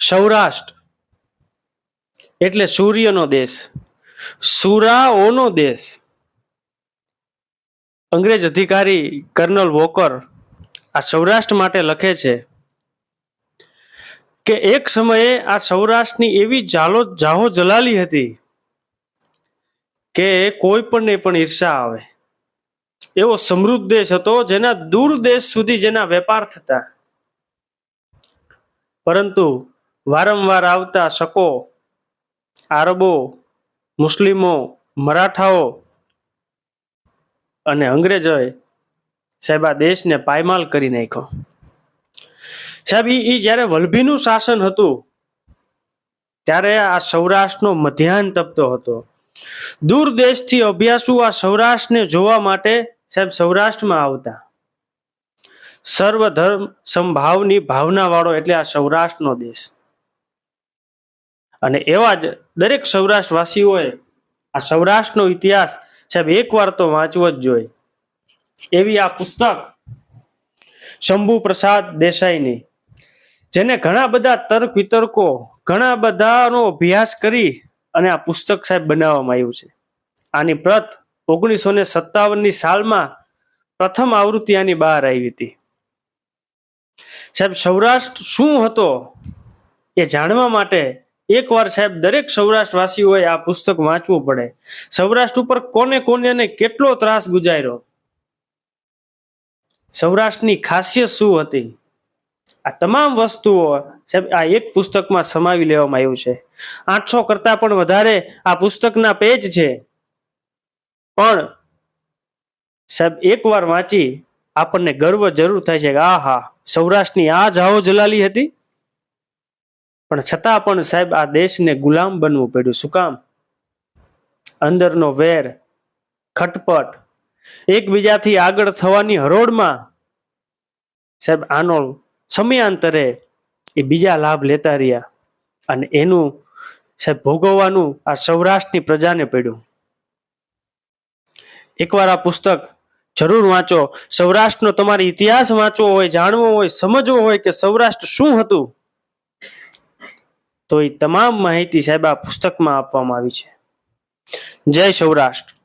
સૌરાષ્ટ્ર એટલે સૂર્યનો દેશ, સુરાઓનો દેશ. અંગ્રેજ અધિકારી કર્નલ વોકર આ સૌરાષ્ટ્ર માટે લખે છે કે એક સમયે આ સૌરાષ્ટ્રની એવી જાલો જાહો જલાલી હતી કે કોઈ પણને પણ ઈર્ષા આવે. એવો સમૃદ્ધ દેશ હતો જેના દૂર દેશ સુધી જેના વેપાર થતા. પરંતુ વારંવાર આવતા શકો, આરબો, મુસ્લિમો, મરાઠાઓ અને અંગ્રેજોએ સાહેબ આ દેશને પાયમાલ કરી નાખ્યો. સાહેબ એ જ્યારે વલભીનું શાસન હતું, ત્યારે આ સૌરાષ્ટ્રનો મધ્યાહન તપતો હતો. દૂર દેશથી અભ્યાસુ આ સૌરાષ્ટ્રને જોવા માટે સાહેબ સૌરાષ્ટ્રમાં આવતા. સર્વ ધર્મ સંભાવની ભાવના વાળો એટલે આ સૌરાષ્ટ્રનો દેશ. અને એવા જ દરેક સૌરાષ્ટ્રવાસીઓએ આ સૌરાષ્ટ્રનો ઇતિહાસ સાહેબ એકવાર તો વાંચવો જ જોઈએ. એવી આ પુસ્તક શંભુ પ્રસાદ દેસાઈની, જેને ઘણા બધા તર્ક વિતર્કો, ઘણા બધાનો અભ્યાસ કરી અને આ પુસ્તક સાહેબ બનાવવામાં આવ્યું છે. આની પ્રત ઓગણીસો ને સત્તાવનની સાલમાં પ્રથમ આવૃત્તિ આની બહાર આવી હતી. સાહેબ સૌરાષ્ટ્ર શું હતો એ જાણવા માટે એકવાર સાહેબ, દરેક સૌરાષ્ટ્રવાસીઓએ આ પુસ્તક વાંચવું પડે. સૌરાષ્ટ્ર ઉપર કોને કોને અને કેટલો ત્રાસ ગુજાર્યો? સૌરાષ્ટ્રની ખાસિયત શું હતી? આ તમામ વસ્તુઓ સાહેબ, આ એક પુસ્તકમાં સમાવી લેવામાં આવ્યું છે. આઠસો કરતા પણ વધારે આ પુસ્તકના પેજ છે. પણ સાહેબ, એકવાર વાંચી આપણને ગર્વ જરૂર થાય છે કે આ હા સૌરાષ્ટ્રની આ જાહો જલાલી હતી. પણ છતાં પણ સાહેબ આ દેશને ગુલામ બનવું પડ્યું. શું કામ? અંદરનો વેર, ખટપટ, એકબીજાથી આગળ થવાની હરોળમાં સાહેબ આનો સમયાંતરે એ બીજા લાભ લેતા રહ્યા અને એનું સાહેબ ભોગવવાનું આ સૌરાષ્ટ્રની પ્રજાને પડ્યું. એકવાર આ પુસ્તક જરૂર વાંચો. સૌરાષ્ટ્રનો તમારે ઇતિહાસ વાંચવો હોય, જાણવો હોય, સમજવો હોય કે સૌરાષ્ટ્ર શું હતું? તો એ તમામ માહિતી સાહેબ આ પુસ્તકમાં આપવામાં આવી છે. જય સૌરાષ્ટ્ર.